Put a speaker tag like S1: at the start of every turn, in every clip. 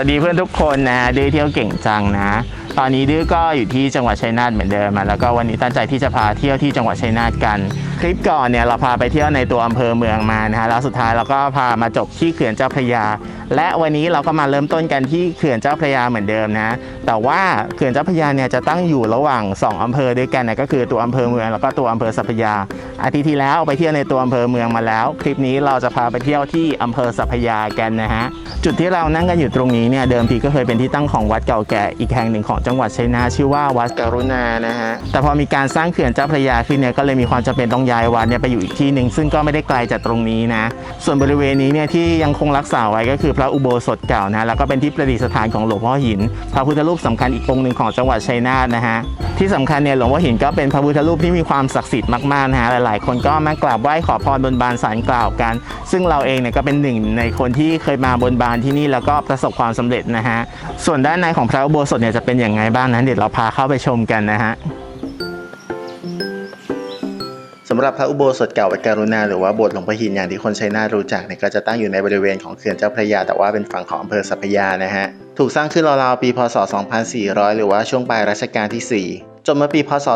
S1: สวัสดีเพื่อนทุกคนนะดื้อเที่ยวเก่งจังนะ ตอนนี้ดื้อก็อยู่ที่จังหวัดชัยนาทเหมือนเดิมแล้วก็วันนี้ตั้งใจที่จะพาเที่ยวที่จังหวัดชัยนาทกัน คลิปก่อนเนี่ยเราพาไปเที่ยวในตัวอำเภอเมืองมานะฮะแล้วสุดท้ายเราก็พามาจบที่เขื่อนเจ้าพระยา และวันนี้เราก็มาเริ่มต้นกันที่เขื่อนเจ้าพระยาเหมือนเดิมนะ แต่ว่าเขื่อนเจ้าพระยาเนี่ยจะตั้งอยู่ระหว่างสองอำเภอด้วยกันนะก็คือตัวอำเภอเมืองแล้วก็ตัวอำเภอสัพยา อาทิตย์ที่แล้วไปเที่ยวในตัวอำเภอเมืองมาแล้ว คลิปนี้เราจะพาไปเที่ยวที่อำเภอสัพยากันนะฮะจุดที่เรานั่งกันอยู่ตรงนี้เนี่ยเดิมทีก็เคยเป็นที่ตั้งของวัดเก่าแก่อีกแห่งหนึ่งของจังหวัดชัยนาชื่อว่าวัดกรุณานะฮะแต่พอมีการสร้างเขื่อนเจ้าพระยาขึ้นเนี่ยก็เลยมีความจำเป็นต้องย้ายวัดเนี่ยไปอยู่อีกที่หนึ่งซึ่งก็ไม่ได้ไกลจากตรงนี้นะ ส่วนบริเวณนี้เนี่ยที่ยังคงรักษาไว้ก็คือพระอุโบสถเก่านะแล้วก็เป็นที่ประดิษฐานของหลวงพ่อหิน พระพุทธรูปสำคัญอีกองค์หนึ่งของจังหวัดชัยนาทนะฮะที่สำคัญเนี่ยหลวงพ่อหินก็เป็นพระพุทธรูปที่มีความศักดิ์สิทธิ์มากๆนะฮะหลายๆ คนก็มากราบไหว้ขอพรบนบานสารกล่าวกัน ซึ่งเราเองเนี่ยก็เป็นหนึ่งในคนที่เคยมาบนบานที่นี่แล้วก็ประสบความสำเร็จนะฮะส่วนด้านในของพระอุโบสถเนี่ยจะเป็นอย่างไงบ้างนั้นเดี๋ยวเราพาเข้าไปชมกันนะฮะ
S2: สำหรับพระอุโบสถเก่าวัดการุณาหรือว่าโบสถ์หลวงพ่อหินอย่างที่คนชัยนาทรู้จักเนี่ยก็จะตั้งอยู่ในบริเวณของเขื่อนเจ้าพระยาแต่ว่าเป็นฝั่งของอำเภอสัพพยานะฮะถูกสร้างขึ้นราวๆปีพศ 2400 หรือว่าช่วงปลายรัชกาลที่ 4 จนเมื่อปีพศ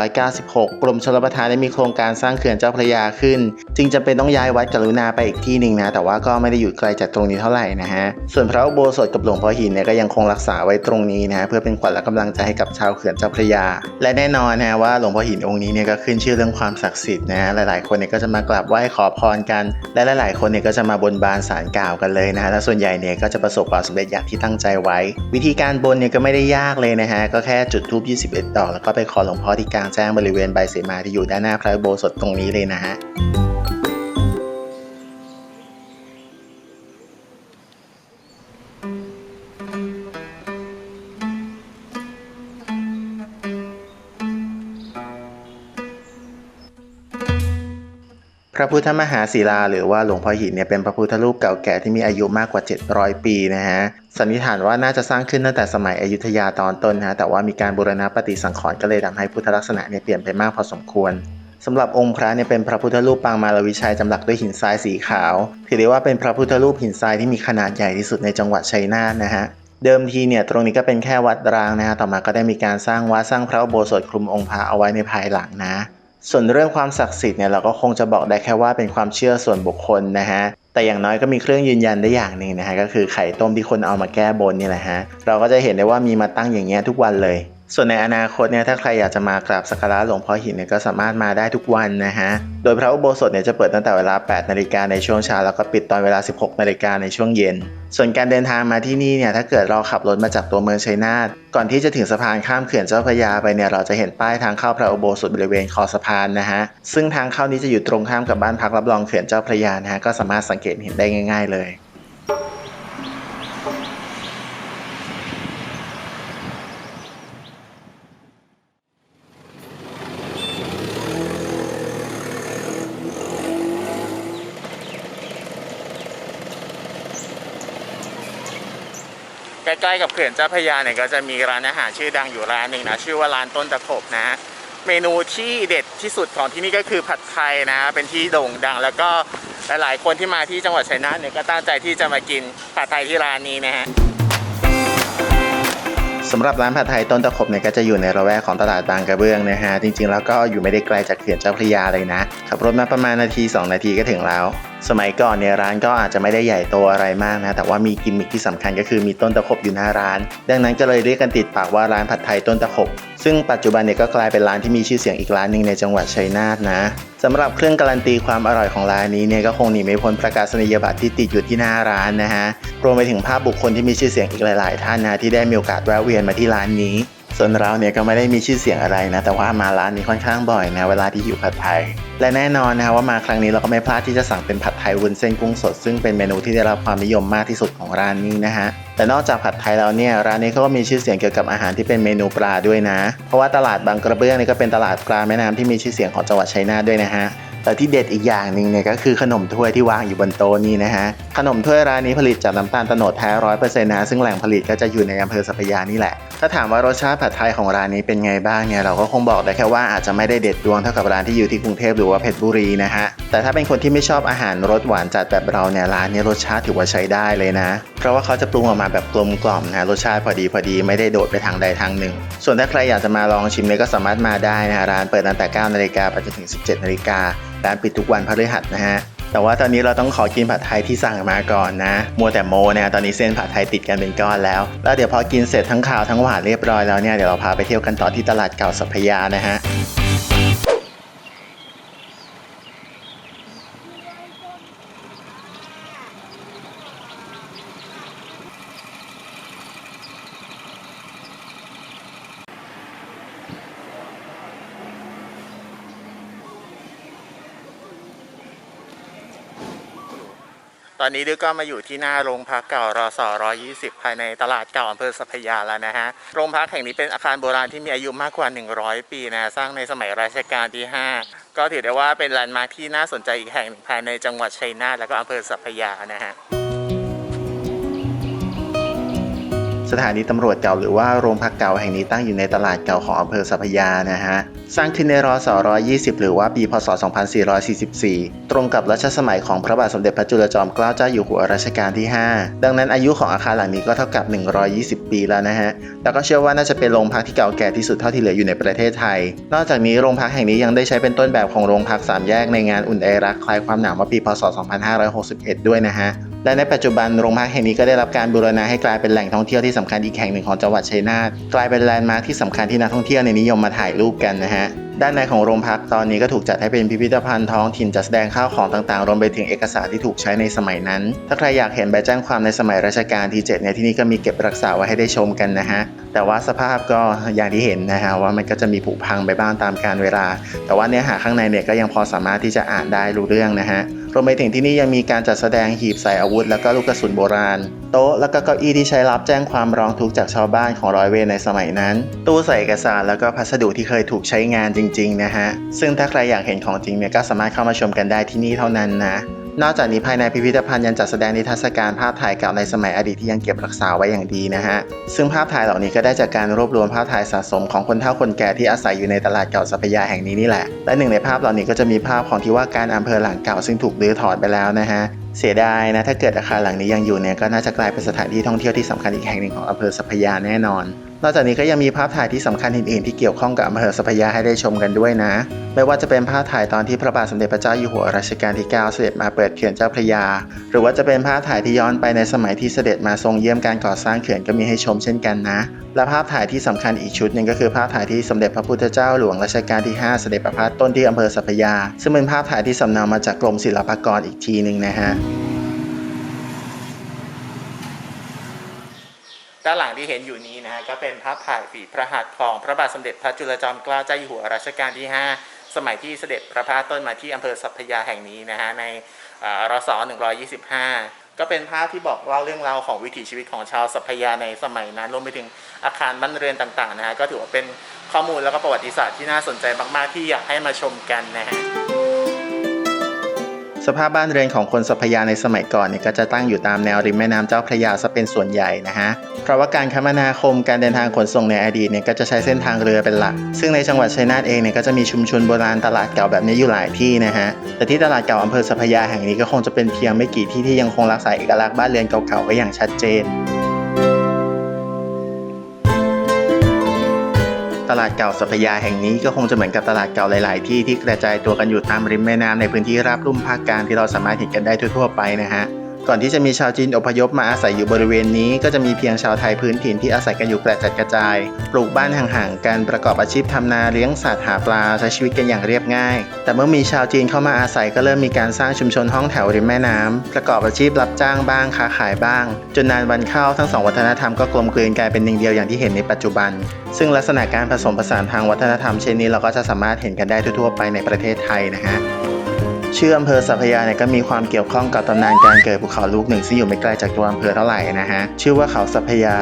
S2: 2496 กรมชลประทานได้มีโครงการสร้างเขื่อนเจ้าพระยาขึ้น จึงจำเป็นต้องย้ายวัดกรุณาไปอีกที่หนึ่งนะ แต่ว่าก็ไม่ได้อยู่ไกลจากตรงนี้เท่าไหร่นะฮะ ส่วนพระอุโบสถกับหลวงพ่อหินเนี่ยก็ยังคงรักษาไว้ตรงนี้นะเพื่อเป็นขวัญและกำลังใจให้กับชาวเขื่อนเจ้าพระยา และแน่นอนนะว่าหลวงพ่อหินองค์นี้เนี่ยก็ขึ้นชื่อเรื่องความศักดิ์สิทธิ์นะฮะหลายๆ คนเนี่ยก็จะมากราบไหว้ขอพรกัน และหลาย ๆ คนเนี่ยก็จะมาบนบานสารกล่าวกันเลยนะและส่วนใหญ่เนี่ยก็จะประสบความสำเร็จอย่างที่ตั้งใจไว้ วิธีการบนเนี่ยก็ไม่ได้ยากเลยนะฮะก็แค่จุดธูป21ดอกแล้วก็ไปขอหลวงพ่อที่กลางแจ้งบริเวณใบเสมาที่อยู่ด้านหน้าพระอุโบสถตรงนี้เลยนะฮะ ระพุทธมหาศิลา หรือว่าหลวงพ่อหินเนี่ยเป็นพระพุทธรูปเก่าแก่ที่มีอายุมากกว่า 700 ปีนะฮะสันนิษฐานว่าน่าจะสร้างขึ้นตั้งแต่สมัยอยุธยาตอนต้นนะฮะแต่ว่ามีการบูรณะปฏิสังขรณ์ก็เลยทำให้พุทธลักษณะเนี่ยเปลี่ยนไปมากพอสมควรสำหรับองค์พระเนี่ยเป็นพระพุทธรูปปางมารวิชัยจำหลักด้วยหินทรายสีขาวถือได้ว่าเป็นพระพุทธรูปหินทรายที่มีขนาดใหญ่ที่สุดในจังหวัดชัยนาทนะฮะเดิมทีเนี่ยตรงนี้ก็เป็นแค่วัดร้างนะฮะต่อมาก็ได้มีการสร้างวัดสร้างพระโบสถคลุมองค์พระเอาไว้ในภายหลังนะ ส่วนเรื่องความศักดิ์สิทธิ์เนี่ยเราก็คงจะบอกได้แค่ว่าเป็นความเชื่อส่วนบุคคลนะฮะแต่อย่างน้อยก็มีเครื่องยืนยันได้อย่างหนึ่งนะฮะก็คือไข่ต้มที่คนเอามาแก้บนนี่แหละฮะเราก็จะเห็นได้ว่ามีมาตั้งอย่างเงี้ยทุกวันเลย ส่วนในอนาคตเนี่ยถ้าใครอยากจะมากราบสักการะหลวงพ่อหินเนี่ยก็สามารถมาได้ทุกวันนะฮะ โดยพระอุโบสถเนี่ยจะเปิดตั้งแต่เวลา 8 นาฬิกาในช่วงเช้าแล้วก็ปิดตอนเวลา 16 นาฬิกาในช่วงเย็น ส่วนการเดินทางมาที่นี่เนี่ยถ้าเกิดเราขับรถมาจากตัวเมืองชัยนาทก่อนที่จะถึงสะพานข้ามเขื่อนเจ้าพระยาไปเนี่ยเราจะเห็นป้ายทางเข้าพระอุโบสถบริเวณคอสะพานนะฮะซึ่งทางเข้านี้จะอยู่ตรงข้ามกับบ้านพักรับรองเขื่อนเจ้าพระยานะฮะก็สามารถสังเกตเห็นได้ง่าย ๆ เลย
S1: ๆกับเขื่อนเจ้าพระยาเนี่ยก็จะมีร้านอาหารชื่อดังอยู่ร้านหนึ่งนะชื่อว่าร้านต้นตะขบนะเมนูที่เด็ดที่สุดของที่นี่ก็คือผัดไทยนะ เป็นที่โด่งดัง แล้วก็หลายๆ คนที่มาที่จังหวัดชัยนาทเนี่ยก็ตั้งใจที่จะมากินผัดไทยที่ร้านนี้นะฮะ
S2: สำหรับร้านผัดไทยต้นตะขบเนี่ยก็จะอยู่ในระแวกของตลาดบางกระเบื้องนะฮะจริงๆแล้วก็อยู่ไม่ได้ไกลจากเขื่อนเจ้าพระยาเลยนะขับรถมาประมาณนาที 2 นาทีก็ถึงแล้ว สมัยก่อนเนี่ยร้านก็อาจจะไม่ได้ใหญ่โตอะไรมากนะ แต่ว่ามีกิมมิคที่สำคัญก็คือมีต้นตะขบอยู่หน้าร้าน ดังนั้นก็เลยเรียกกันติดปากว่าร้านผัดไทยต้นตะขบ ซึ่งปัจจุบันเนี่ยก็กลายเป็นร้านที่มีชื่อเสียงอีกร้านหนึ่งในจังหวัดชัยนาทนะสำหรับเครื่องการันตีความอร่อยของร้านนี้เนี่ยก็คงหนีไม่พ้นประกาศนียบัตรที่ติดอยู่ที่หน้าร้านนะฮะรวมไปถึงภาพบุคคลที่มีชื่อเสียงอีกหลาย ๆ ท่านนะที่ได้มีโอกาสแวะเวียนมาที่ร้านนี้ ส่วนเราเนี่ยก็ไม่ได้มีชื่อเสียงอะไรนะ แต่ว่ามาร้านนี้ค่อนข้างบ่อยนะ เวลาที่อยู่ผัดไทย และแน่นอนนะว่ามาครั้งนี้เราก็ไม่พลาดที่จะสั่งเป็นผัดไทยวุ้นเส้นกุ้งสด ซึ่งเป็นเมนูที่ได้รับความนิยมมากที่สุดของร้านนี้นะฮะ แต่นอกจากผัดไทยแล้วเนี่ยร้านนี้เขาก็มีชื่อเสียงเกี่ยวกับอาหารที่เป็นเมนูปลาด้วยนะ เพราะว่าตลาดบางกระเบื้องนี่ก็เป็นตลาดปลาแม่น้ำที่มีชื่อเสียงของจังหวัดชัยนาทด้วยนะฮะ แต่ที่เด็ดอีกอย่างหนึ่งเนี่ยก็คือขนมถ้วยที่วางอยู่บนโต๊ะนี่นะฮะ ขนมถ้วยร้านนี้ผลิตจากน้ำตาลตโนดแท้ร้อยเปอร์เซ็นต์นะ ซึ่งแหล่งผลิตก็จะอยู่ในอำเภอสัพยานี่แหละ ถ้าถามว่ารสชาติผัดไทยของร้านนี้เป็นไงบ้างเนี่ยเราก็คงบอกได้แค่ว่าอาจจะไม่ได้เด็ดดวงเท่ากับร้านที่อยู่ที่กรุงเทพหรือว่าเพชรบุรีนะฮะ แต่ถ้าเป็นคนที่ไม่ชอบอาหารรสหวานจัดแบบเราเนี่ยร้านนี้รสชาติถือว่าใช้ได้เลยนะ เพราะว่าเขาจะปรุงออกมาแบบกลมกล่อมนะรสชาติพอดีพอดีไม่ได้โดดไปทางใดทางหนึ่ง ส่วนถ้าใครอยากจะมาลองชิมเนี่ยก็สามารถมาได้นะร้านเปิดตั้งแต่9นาฬิกาไปจนถึง 17นาฬิกา ร้านปิดทุกวันพฤหัสนะฮะแต่ว่าตอนนี้เราต้องขอกินผัดไทยที่สั่งมาก่อนนะ มัวแต่โมเนี่ยตอนนี้เส้นผัดไทยติดกันเป็นก้อนแล้ว แล้วเดี๋ยวพอกินเสร็จทั้งข่าวทั้งหวานเรียบร้อยแล้วเนี่ยเดี๋ยวเราพาไปเที่ยวกันต่อที่ตลาดเก่าสัพพยานะฮะ
S1: ตอนนี้ดื้อก็มาอยู่ที่หน้าโรงพักเก่ารอสอ120ภายในตลาดเก่าอำเภอสัพยาแล้วนะฮะ โรงพักแห่งนี้เป็นอาคารโบราณที่มีอายุมากกว่า 100 ปีนะ สร้างในสมัยรัชกาลที่ 5 ก็ถือได้ว่าเป็นแลนด์มาร์คที่น่าสนใจอีกแห่งหนึ่งภายในจังหวัดชัยนาทและก็อำเภอสัพพยานะฮะ
S2: สถานีตำรวจเก่าหรือว่าโรงพักเก่าแห่งนี้ตั้งอยู่ในตลาดเก่าของอำเภอสัพยานะฮะ สร้างขึ้นในรศ120 หรือว่าปีพศ 2444 ตรงกับรัชสมัยของพระบาทสมเด็จพระจุลจอมเกล้าเจ้าอยู่หัวรัชกาลที่ 5 ดังนั้นอายุของอาคารหลังนี้ก็เท่ากับ 120 ปีแล้วนะฮะ แล้วก็เชื่อว่าน่าจะเป็นโรงพักที่เก่าแก่ที่สุดเท่าที่เหลืออยู่ในประเทศไทย นอกจากนี้โรงพักแห่งนี้ยังได้ใช้เป็นต้นแบบของโรงพักสามแยกในงานอุ่นไอรักคลายความหนาวเมื่อปีพศ 2561 ด้วยนะฮะ และในปัจจุบันโรงพักแห่งนี้ก็ได้รับการบูรณะให้กลายเป็นแหล่งท่องเที่ยวที่สำคัญอีกแห่งหนึ่งของจังหวัดชัยนาทกลายเป็นแลนด์มาร์คที่สำคัญที่นักท่องเที่ยวในนิยมมาถ่ายรูปกันนะฮะด้านในของโรงพักตอนนี้ก็ถูกจัดให้เป็นพิพิธภัณฑ์ท้องถิ่นจัดแสดงข้าวของต่างๆ รวมไปถึงเอกสารที่ถูกใช้ในสมัยนั้น ถ้าใครอยากเห็นใบแจ้งความในสมัยรัชกาลที่ 7 เนี่ยที่นี่ก็มีเก็บรักษาไว้ให้ได้ชมกันนะฮะ แต่ว่าสภาพก็อย่างที่เห็นนะฮะว่ามันก็จะมีผุพังไปบ้างตามกาลเวลา แต่ว่าเนื้อหาข้างในเนี่ยก็ยังพอสามารถที่จะอ่านได้รู้เรื่องนะฮะ รวมไปถึงที่นี่ยังมีการจัดแสดงหีบใส่อาวุธ แล้วก็ลูกกระสุนโบราณ โต๊ะแล้วก็เก้าอี้ที่ใช้รับแจ้งความร้องทุกข์จากชาวบ้านของร้อยเวรในสมัยนั้น ตู้ใส่เอกสารแล้วก็พัสดุที่เคยถูกใช้งานจริงๆนะฮะซึ่งถ้าใครอยากเห็นของจริงเนี่ยก็สามารถเข้ามาชมกันได้ที่นี่เท่านั้นนะ นอกจากนี้ภายในพิพิธภัณฑ์ยังจัดแสดงนิทรรศการภาพถ่ายเก่าในสมัยอดีตที่ยังเก็บรักษาไว้อย่างดีนะฮะ ซึ่งภาพถ่ายเหล่านี้ก็ได้จากการรวบรวมภาพถ่ายสะสมของคนเฒ่าคนแก่ที่อาศัยอยู่ในตลาดเก่าสัพยาแห่งนี้นี่แหละ และหนึ่งในภาพเหล่านี้ก็จะมีภาพของที่ว่าการอำเภอหลังเก่าซึ่งถูกรื้อถอนไปแล้วนะฮะ เสียดายนะถ้าเกิดอาคารหลังนี้ยังอยู่เนี่ยก็น่าจะกลายเป็นสถานที่ท่องเที่ยวที่สำคัญอีกแห่งหนึ่งของอำเภอสัพยาแน่นอนนอกจากนี้ก็ยังมีภาพถ่ายที่สำคัญอื่นๆที่เกี่ยวข้องกับอำเภอสัพยาให้ได้ชมกันด้วยนะ ไม่ว่าจะเป็นภาพถ่ายตอนที่พระบาทสมเด็จพระเจ้าอยู่หัวรัชกาลที่ 9 เสด็จมาเปิดเขื่อนเจ้าพระยา หรือว่าจะเป็นภาพถ่ายที่ย้อนไปในสมัยที่เสด็จมาทรงเยี่ยมการก่อสร้างเขื่อนก็มีให้ชมเช่นกันนะ และภาพถ่ายที่สำคัญอีกชุดหนึ่งก็คือภาพถ่ายที่สมเด็จพระพุทธเจ้าหลวงรัชกาลที่ 5 เสด็จประพาสต้นที่อำเภอสัพยา ซึ่งเป็นภาพถ่ายที่สำเนามาจากกรมศิลปากรอีกทีหนึ่งนะฮะ
S1: ด้านหลังที่เห็นอยู่นี้นะฮะก็เป็นภาพถ่ายฝีพระหัตถ์ของพระบาทสมเด็จพระจุลจอมเกล้าเจ้าอยู่หัวรัชกาลที่ 5 สมัยที่เสด็จประพาสต้นมาที่อำเภอสัพยาแห่งนี้นะฮะในรศ125 ก็เป็นภาพที่บอกเล่าเรื่องราวของวิถีชีวิตของชาวสัพพยาในสมัยนั้นรวมไปถึงอาคารบ้านเรือนต่างๆนะฮะก็ถือว่าเป็นข้อมูลแล้วก็ประวัติศาสตร์ที่น่าสนใจมากๆที่อยากให้มาชมกันนะฮะ
S2: สภาพบ้านเรือนของคนสัพยาในสมัยก่อนเนี่ยก็จะตั้งอยู่ตามแนวริมแม่น้ำเจ้าพระยาซะเป็นส่วนใหญ่นะฮะ เพราะว่าการคมนาคมการเดินทางขนส่งในอดีตเนี่ยก็จะใช้เส้นทางเรือเป็นหลัก ซึ่งในจังหวัดชัยนาทเองเนี่ยก็จะมีชุมชนโบราณตลาดเก่าแบบนี้อยู่หลายที่นะฮะ แต่ที่ตลาดเก่าอำเภอสัพยาแห่งนี้ก็คงจะเป็นเพียงไม่กี่ที่ที่ยังคงรักษาเอกลักษณ์บ้านเรือนเก่าๆไว้อย่างชัดเจน ลาดเก่าสัพยาแห่งนี้ก็คงจะเหมือนกับตลาดเก่าหลาย ๆ ที่ที่กระจายตัวกันอยู่ตามริมแม่น้ำในพื้นที่ราบลุ่มภาคกลางที่เราสามารถเห็นกันได้ทั่ว ๆ ไปนะฮะ ก่อนที่จะมีชาวจีนอพยพมาอาศัยอยู่บริเวณนี้ ก็จะมีเพียงชาวไทยพื้นถิ่นที่อาศัยกันอยู่กระจัดกระจาย ปลูกบ้านห่างๆกันประกอบอาชีพทำนาเลี้ยงสัตว์หาปลาใช้ชีวิตกันอย่างเรียบง่าย แต่เมื่อมีชาวจีนเข้ามาอาศัยก็เริ่มมีการสร้างชุมชนห้องแถวริมแม่น้ำประกอบอาชีพรับจ้างบ้างค้าขายบ้าง จนนานวันเข้าทั้งสองวัฒนธรรมก็กลมกลืนกลายเป็นหนึ่งเดียวอย่างที่เห็นในปัจจุบัน ซึ่งลักษณะการผสมผสานทางวัฒนธรรมเช่นนี้เราก็จะสามารถเห็นกันได้ทั่วๆไปในประเทศไทยนะฮะ ชื่ออำเภอสัพพยาเนี่ยก็มีความเกี่ยวข้องกับตำนานการเกิดภูเขาลูกหนึ่งซึ่งอยู่ไม่ไกลจากตัวอำเภอเท่าไหร่นะฮะชื่อว่าเขาสัพพยา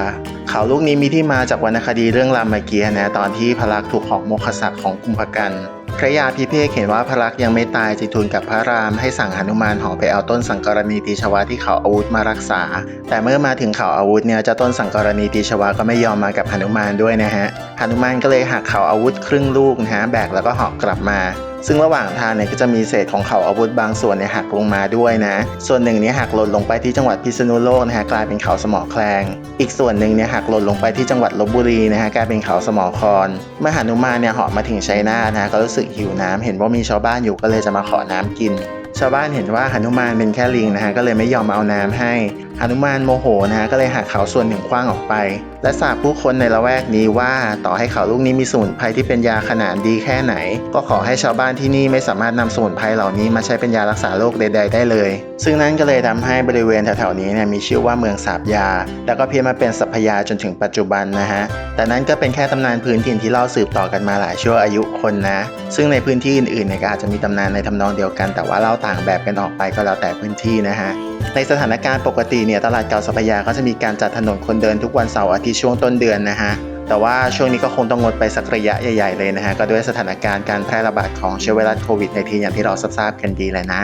S2: เขาลูกนี้มีที่มาจากวรรณคดีเรื่องรามเกียรติ์นะตอนที่พระลักษมณ์ถูกหอกโมกขศักดิ์ของกุมภกันพระยาพิเภกเห็นว่าพระลักษณ์ยังไม่ตายจึงทูลกับพระรามให้สั่งหนุมานหอไปเอาต้นสังกรณีตีชวาที่เขาอาวุธมารักษา แต่เมื่อมาถึงเขาอาวุธเนี่ยเจ้าต้นสังกรณีตีชวาก็ไม่ยอมมากับหนุมานด้วยนะฮะหนุมานก็เลยหักเขาอาวุธครึ่งลูกนะฮะแบกแล้วก็หาะกลับมา ซึ่งระหว่างทางเนี่ยก็จะมีเศษของเขาอาวุธบางส่วนเนี่ยหักลงมาด้วยนะ ส่วนหนึ่งเนี่ยหักหล่นลงไปที่จังหวัดพิษณุโลกนะฮะกลายเป็นเขาสมอแคลง อีกส่วนหนึ่งเนี่ยหักหล่นลงไปที่จังหวัดลบบุรีนะฮะกลายเป็นเขาสมอคอนเมื่อหนุมานเนี่ยเหาะมาถึงชัยนาทนะฮะก็รู้สึกหิวน้ำเห็นว่ามีชาวบ้านอยู่ก็เลยจะมาขอน้ำกิน ชาวบ้านเห็นว่าหนุมานเป็นแค่ลิงนะฮะก็เลยไม่ยอมเอาน้ำให้ หนุมานโมโหนะฮะก็เลยหักเขาส่วนหนึ่งขว้างออกไป และสาบผู้คนในละแวกนี้ว่าต่อให้เขาลูกนี้มีสมุนไพรที่เป็นยาขนาดดีแค่ไหน ก็ขอให้ชาวบ้านที่นี่ไม่สามารถนำสมุนไพรเหล่านี้มาใช้เป็นยารักษาโรคใด ๆ ได้เลย ซึ่งนั่นก็เลยทำให้บริเวณแถวๆนี้เนี่ยมีชื่อว่าเมืองสาบยา แล้วก็เพียงมาเป็นสัพยาจนถึงปัจจุบันนะฮะแต่นั้นก็เป็นแค่ตำนานพื้นถิ่นที่เล่าสืบต่อกันมาหลายชั่วอายุคนนะ ซึ่งในพื้นที่อื่นๆเนี่ยก็อาจจะมีตำนานในทำนองเดียวกัน แต่ว่าเล่าต่างแบบกันออกไปก็แล้วแต่พื้นที่นะฮะ ในสถานการณ์ปกติเนี่ยตลาดเก่าสัพยาก็จะมีการจัดถนนคนเดินทุกวันเสาร์อาทิตย์ช่วงต้นเดือนนะฮะแต่ว่าช่วงนี้ก็คงต้องงดไปสักระยะใหญ่ ๆ เลยนะฮะก็ด้วยสถานการณ์การแพร่ระบาดของเชื้อไวรัสโควิดในทีอย่างที่เราทราบกันดีเลยนะ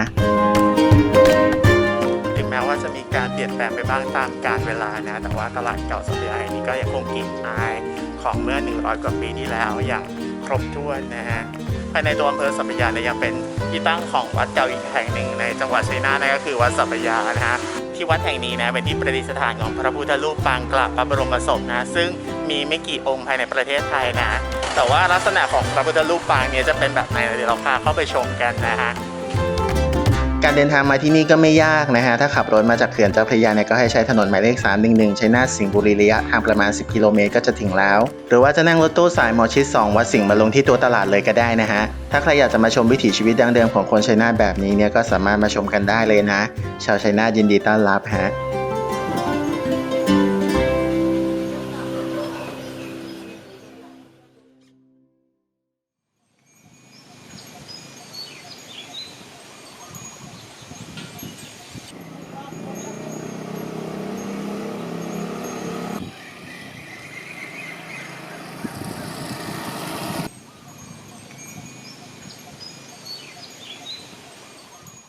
S1: ถึงแม้ว่าจะมีการเปลี่ยนแปลงไปบ้างตามกาลเวลานะ แต่ว่าตลาดเก่าสัพยาแห่งนี้ก็ยังคงกลิ่นอายของเมื่อ 100 กว่าปีที่แล้วอย่าง ครบถ้วนนะฮะภายในตัวอำเภอสัพยาเนี่ยยังเป็นที่ตั้งของวัดเก่าอีกแห่งหนึ่งในจังหวัดชัยนาทนั่นก็คือวัดสัพยานะฮะที่วัดแห่งนี้นะเป็นที่ประดิษฐานของพระพุทธรูปปางกลับพระบรมศพนะซึ่งมีไม่กี่องค์ภายในประเทศไทยนะ แต่ว่าลักษณะของพระพุทธรูปปางเนี่ยจะเป็นแบบไหนเดี๋ยวเราพาเข้าไปชมกันนะฮะ
S2: การเดินทางมาที่นี่ก็ไม่ยากนะฮะ ถ้าขับรถมาจากเขื่อนเจ้าพระยาเนี่ยก็ให้ใช้ถนนหมายเลข 311 ชัยนาทสิงห์บุรีระยะทางประมาณ 10 กิโลเมตรก็จะถึงแล้ว หรือว่าจะนั่งรถตู้สายมอชิด 2 วัดสิงห์มาลงที่ตัวตลาดเลยก็ได้นะฮะ ถ้าใครอยากจะมาชมวิถีชีวิตดั้งเดิมของคนชัยนาทแบบนี้เนี่ยก็สามารถมาชมกันได้เลยนะ ชาวชัยนาทยินดีต้อนรับฮะ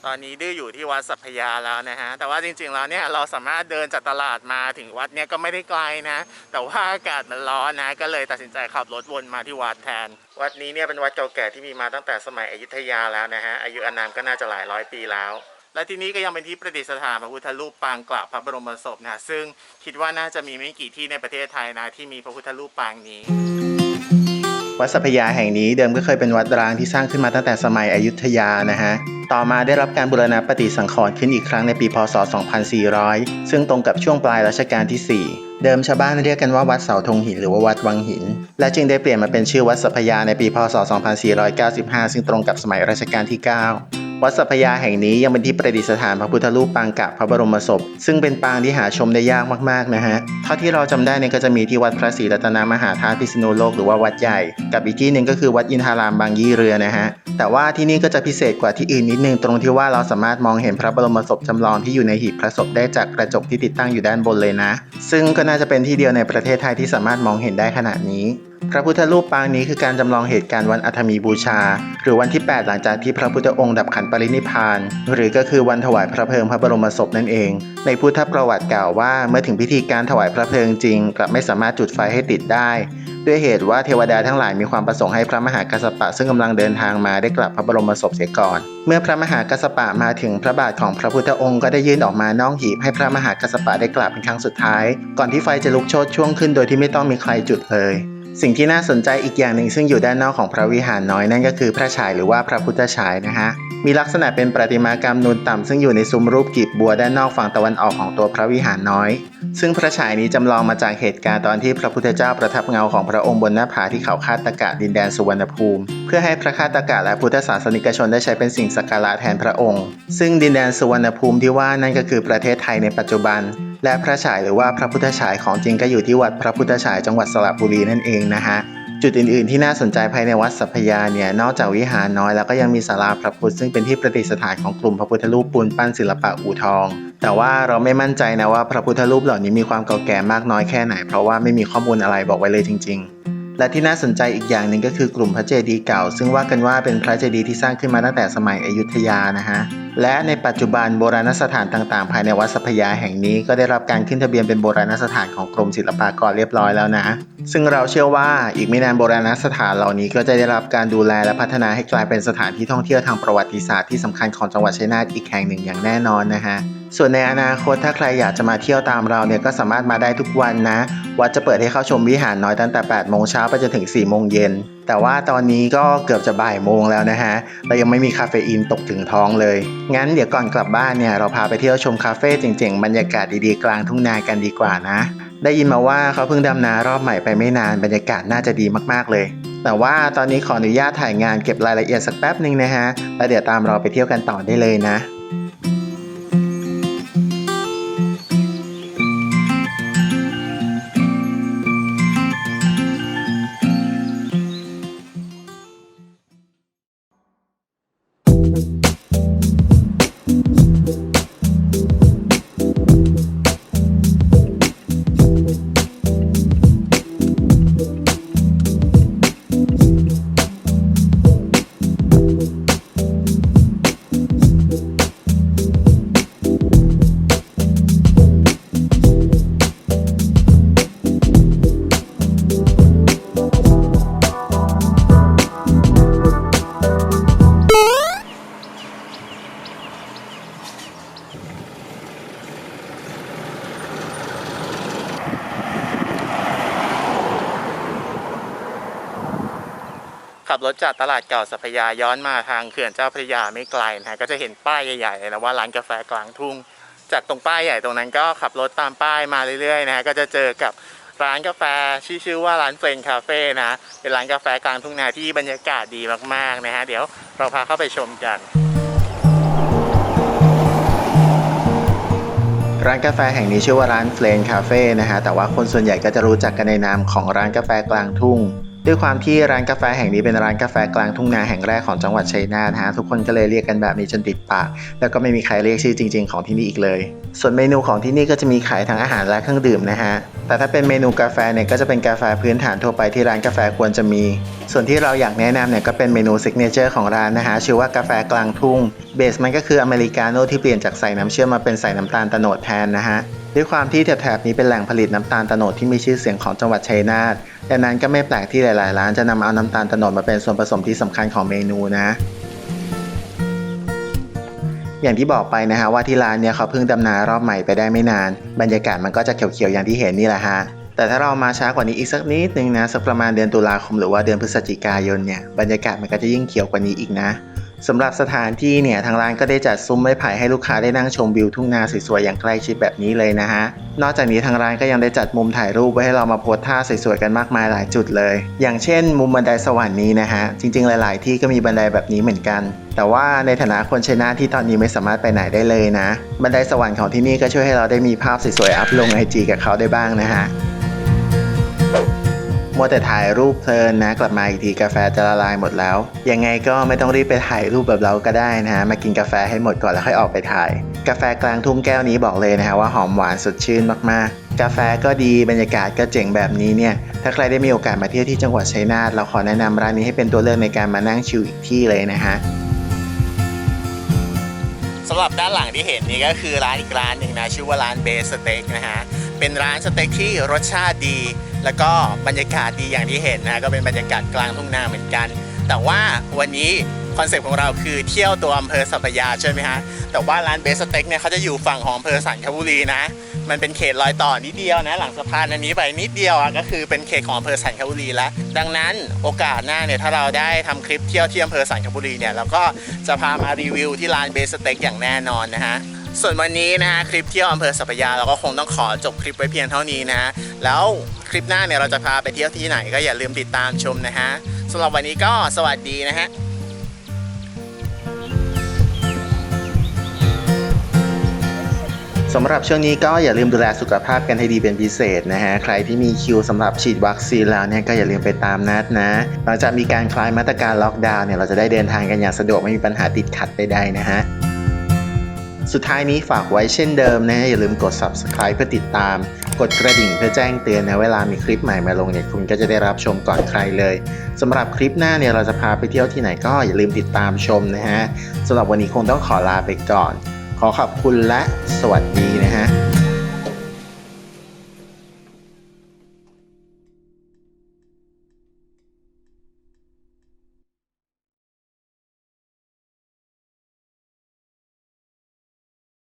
S1: อนนี้ดื้ออยู่ที่วัดสัพพยาแล้วนะฮะแต่ว่าจริงๆแล้วเนี่ยเราสามารถเดินจากตลาดมาถึงวัดเนี่ยก็ไม่ได้ไกลนะ แต่ว่าอากาศมันร้อนนะก็เลยตัดสินใจขับรถวนมาที่วัดแทน วัดนี้เนี่ยเป็นวัดเก่าแก่ที่มีมาตั้งแต่สมัยอยุธยาแล้วนะฮะอายุอานามก็น่าจะหลายร้อยปีแล้วและที่นี้ก็ยังเป็นที่ประดิษฐานพระพุทธรูปปางกราบพระบรมศพนะซึ่งคิดว่าน่าจะมีไม่กี่ที่ในประเทศไทยนะที่มีพระพุทธรูปปางนี้
S2: วัดสัพยาแห่งนี้เดิมก็เคยเป็นวัดร้างที่สร้างขึ้นมาตั้งแต่สมัยอยุธยานะฮะ ต่อมาได้รับการบูรณะปฏิสังขรณ์ขึ้นอีกครั้งในปีพศ 2400 ซึ่งตรงกับช่วงปลายรัชกาลที่ 4 เดิมชาวบ้านเรียกกันว่าวัดเสาธงหินหรือว่าวัดวังหิน และจึงได้เปลี่ยนมาเป็นชื่อวัดสัพยาในปีพศ 2495 ซึ่งตรงกับสมัยรัชกาลที่ 9 วัดสัพยาแห่งนี้ยังเป็นที่ประดิษฐานพระพุทธรูปปางกะพระบรมศพ ซึ่งเป็นปางที่หาชมได้ยากมากๆนะฮะเท่าที่เราจำได้เนี่ยก็จะมีที่วัดพระศรีรัตนมหาธาตุพิษณุโลกหรือว่าวัดใหญ่ กับอีกที่หนึ่งก็คือวัดอินทารามบางยี่เรือนะฮะแต่ว่าที่นี่ก็จะพิเศษกว่าที่อื่นนิดนึงตรงที่ว่าเราสามารถมองเห็นพระบรมศพจำลองที่อยู่ในหีบพระศพได้จากกระจกที่ติดตั้งอยู่ด้านบนเลยนะ ซึ่งก็น่าจะเป็นที่เดียวในประเทศไทยที่สามารถมองเห็นได้ขนาดนี้ พระพุทธรูปปางนี้คือการจำลองเหตุการณ์วันอัฐมีบูชา หรือวันที่ 8 หลังจากที่พระพุทธองค์ดับขันปรินิพาน หรือก็คือวันถวายพระเพลิงพระบรมศพนั่นเอง ในพุทธประวัติกล่าวว่าเมื่อถึงพิธีการถวายพระเพลิงจริง กลับไม่สามารถจุดไฟให้ติดได้ ด้วยเหตุว่าเทวดาทั้งหลายมีความประสงค์ให้พระมหากัสสปะซึ่งกำลังเดินทางมาได้กลับพระบรมศพเสียก่อน เมื่อพระมหากัสสปะมาถึงพระบาทของพระพุทธองค์ก็ได้ยื่นออกมานอกหีบให้พระมหากัสสปะได้กราบเป็นครั้งสุดท้าย ก่อนที่ไฟจะลุกโชนช่วงขึ้นโดยที่ไม่ต้องมีใครจุดเลย สิ่งที่น่าสนใจอีกอย่างหนึ่งซึ่งอยู่ด้านนอกของพระวิหารน้อยนั่นก็คือพระฉายหรือว่าพระพุทธฉายนะฮะมีลักษณะเป็นประติมากรรมนูนต่ำซึ่งอยู่ในซุ้มรูปกีบบัวด้านนอกฝั่งตะวันออกของตัวพระวิหารน้อย ซึ่งพระฉายนี้จำลองมาจากเหตุการณ์ตอนที่พระพุทธเจ้าประทับเงาของพระองค์บนหน้าผาที่เขาคาตกะดินแดนสุวรรณภูมิ เพื่อให้พระคาตกะและพุทธศาสนิกชนได้ใช้เป็นสิ่งสักการะแทนพระองค์ ซึ่งดินแดนสุวรรณภูมิที่ว่านั่นก็คือประเทศไทยในปัจจุบัน และพระฉายหรือว่าพระพุทธฉายของจริงก็อยู่ที่วัดพระพุทธฉายจังหวัดสระบุรีนั่นเองนะฮะจุดอื่นๆที่น่าสนใจภายในวัดสัพพยาเนี่ยนอกจากวิหารน้อยแล้วก็ยังมีศาลาพระพุทธซึ่งเป็นที่ประดิษฐานของกลุ่มพระพุทธรูปปูนปั้นศิลปะอู่ทอง แต่ว่าเราไม่มั่นใจนะว่าพระพุทธรูปเหล่านี้มีความเก่าแก่มากน้อยแค่ไหน เพราะว่าไม่มีข้อมูลอะไรบอกไว้เลยจริง ๆ และที่น่าสนใจอีกอย่างหนึ่งก็คือกลุ่มพระเจดีย์เก่า ซึ่งว่ากันว่าเป็นพระเจดีย์ที่สร้างขึ้นมาตั้งแต่สมัยอยุธยานะฮะ และในปัจจุบันโบราณสถานต่างๆ ภายในวัดสัพยาแห่งนี้ก็ได้รับการขึ้นทะเบียนเป็นโบราณสถานของกรมศิลปากรเรียบร้อยแล้วนะ ซึ่งเราเชื่อว่าอีกไม่นานโบราณสถานเหล่านี้ก็จะได้รับการดูแลและพัฒนาให้กลายเป็นสถานที่ท่องเที่ยวทางประวัติศาสตร์ที่สำคัญของจังหวัดชัยนาทอีกแห่งหนึ่งอย่างแน่นอนนะฮะส่วนในอนาคตถ้าใครอยากจะมาเที่ยวตามเราเนี่ยก็สามารถมาได้ทุกวันนะ วัดจะเปิดให้เข้าชมวิหารน้อยตั้งแต่8โมงเช้าไปจนถึง4โมงเย็น แต่ว่าตอนนี้ก็เกือบจะบ่ายโมงแล้วนะฮะเรายังไม่มีคาเฟอีนตกถึงท้องเลย งั้นเดี๋ยวก่อนกลับบ้านเนี่ยเราพาไปเที่ยวชมคาเฟ่เจ๋งๆบรรยากาศดีๆกลางทุ่งนากันดีกว่านะ ได้ยินมาว่าเขาเพิ่งดำนารอบใหม่ไปไม่นานบรรยากาศน่าจะดีมากๆเลย แต่ว่าตอนนี้ขออนุญาตถ่ายงานเก็บรายละเอียดสักแป๊บหนึ่งนะฮะแล้วเดี๋ยวตามเราไปเที่ยวกันต่อได้เลยนะ
S1: รถจากตลาดเก่าสัพยาย้อนมาทางเขื่อนเจ้าพระยาไม่ไกลนะฮะก็จะเห็นป้ายใหญ่ๆเลยนะว่าร้านกาแฟกลางทุ่ง จากตรงป้ายใหญ่ตรงนั้นก็ขับรถตามป้ายมาเรื่อยๆนะฮะก็จะเจอกับร้านกาแฟชื่อว่าร้านเฟรนคาเฟ่นะเป็นร้านกาแฟกลางทุ่งนาที่บรรยากาศดีมากๆนะฮะเดี๋ยวเราพาเข้าไปชมกัน
S2: ร้านกาแฟแห่งนี้ชื่อว่าร้านเฟลนคาเฟ่นะฮะแต่ว่าคนส่วนใหญ่ก็จะรู้จักกันในนามของร้านกาแฟกลางทุ่ง ด้วยความที่ร้านกาแฟแห่งนี้เป็นร้านกาแฟกลางทุ่งนาแห่งแรกของจังหวัดชัยนาทฮะทุกคนก็เลยเรียกกันแบบนี้จนติดปาก แล้วก็ไม่มีใครเรียกชื่อจริง ๆ ของที่นี่อีกเลย ส่วนเมนูของที่นี่ก็จะมีขายทั้งอาหารและเครื่องดื่มนะฮะแต่ถ้าเป็นเมนูกาแฟเนี่ยก็จะเป็นกาแฟพื้นฐานทั่วไปที่ร้านกาแฟควรจะมี ส่วนที่เราอยากแนะนำเนี่ยก็เป็นเมนูซิกเนเจอร์ของร้านนะฮะชื่อว่ากาแฟกลางทุ่งเบสมันก็คืออเมริกาโน่ที่เปลี่ยนจากใส่น้ำเชื่อมมาเป็นใส่น้ำตาลโตโนดแทนนะฮะ ด้วยความที่แถบนี้เป็นแหล่งผลิตน้ำตาลตโนดที่มีชื่อเสียงของจังหวัดชัยนาทดังนั้นก็ไม่แปลกที่หลาย ๆ ร้านจะนำเอาน้ำตาลตโนดมาเป็นส่วนผสมที่สำคัญของเมนูนะอย่างที่บอกไปนะฮะว่าที่ร้านเนี่ยเขาเพิ่งดำนารอบใหม่ไปได้ไม่นาน บรรยากาศมันก็จะเขียวๆอย่างที่เห็นนี่แหละฮะแต่ถ้าเรามาช้ากว่านี้อีกสักนิดนึงนะสักประมาณเดือนตุลาคมหรือว่าเดือนพฤศจิกายนเนี่ยบรรยากาศมันก็จะยิ่งเขียวกว่านี้อีกนะ สำหรับสถานที่เนี่ยทางร้านก็ได้จัดซุ้มไม้ไผ่ให้ลูกค้าได้นั่งชมวิวทุ่งนาสวยๆอย่างใกล้ชิดแบบนี้เลยนะฮะ นอกจากนี้ทางร้านก็ยังได้จัดมุมถ่ายรูปไว้ให้เรามาโพสท่าสวยๆกันมากมายหลายจุดเลย อย่างเช่น มุมบันไดสวรรค์นี้นะฮะ จริงๆ หลาย ๆ ที่ก็มีบันไดแบบนี้เหมือนกัน แต่ว่าในฐานะคนชนาที่ตอนนี้ไม่สามารถไปไหนได้เลยนะ บันไดสวรรค์ของที่นี่ก็ช่วยให้เราได้มีภาพสวยๆอัพลงไอจีกับเขาได้บ้างนะฮะ มัวแต่ถ่ายรูปเพลินนะ กลับมาอีกทีกาแฟจะละลายหมดแล้ว ยังไงก็ไม่ต้องรีบไปถ่ายรูปแบบเราก็ได้นะฮะมากินกาแฟให้หมดก่อนแล้วค่อยออกไปถ่าย กาแฟกลางทุ่งแก้วนี้บอกเลยนะฮะว่าหอมหวานสดชื่นมากๆกาแฟก็ดีบรรยากาศก็เจ๋งแบบนี้เนี่ย ถ้าใครได้มีโอกาสมาเที่ยวที่จังหวัดชัยนาทเราขอแนะนำร้านนี้ให้เป็นตัวเลือกในการมานั่งชิลอีกที่เลยนะฮะ
S1: สำหรับด้านหลังที่เห็นนี่ก็คือร้านอีกร้านหนึ่งนะ ชื่อว่าร้านเบสสเต็กนะฮะ เป็นร้านสเต็กที่รสชาติดี แล้วก็บรรยากาศดีอย่างที่เห็นนะก็เป็นบรรยากาศกลางทุ่งนาเหมือนกัน แต่ว่าวันนี้คอนเซ็ปต์ของเราคือเที่ยวตัวอำเภอสัพยาใช่ไหมฮะแต่ว่าร้านเบสสเต็กเนี่ยเขาจะอยู่ฝั่งของอำเภอสันคบุรีนะ มันเป็นเขตรอยต่อนิดเดียวนะ หลังสะพานอันนี้ไปนิดเดียวอะก็คือเป็นเขตของอำเภอสันคบุรีแล้ว ดังนั้นโอกาสหน้าเนี่ยถ้าเราได้ทำคลิปเที่ยวที่อำเภอสันคบุรีเนี่ยเราก็จะพามารีวิวที่ร้านเบสสเต็กอย่างแน่นอนนะฮะ ส่วนวันนี้นะฮะคลิปเที่ยวอำเภอสัพยาเราก็คงต้องขอจบคลิปไว้เพียงเท่านี้นะฮะแล้วคลิปหน้าเนี่ยเราจะพาไปเที่ยวที่ไหนก็อย่าลืมติดตามชมนะฮะสำหรับวันนี้ก็สวัสดีนะฮะ
S2: สำหรับช่วงนี้ก็อย่าลืมดูแลสุขภาพกันให้ดีเป็นพิเศษนะฮะ ใครที่มีคิวสำหรับฉีดวัคซีนแล้วเนี่ยก็อย่าลืมไปตามนัดนะ หลังจากมีการคลายมาตรการล็อกดาวน์เนี่ยเราจะได้เดินทางกันอย่างสะดวกไม่มีปัญหาติดขัดใดๆนะฮะ สุดท้ายนี้ฝากไว้เช่นเดิมนะฮะอย่าลืมกด subscribe เพื่อติดตาม กดกระดิ่งเพื่อแจ้งเตือนนะเวลามีคลิปใหม่มาลงเนี่ยคุณก็จะได้รับชมก่อนใครเลยสำหรับคลิปหน้าเนี่ยเราจะพาไปเที่ยวที่ไหนก็อย่าลืมติดตามชมนะฮะสำหรับวันนี้คงต้องขอลาไปก่อน ขอขอบคุณและสวัสดีนะฮะ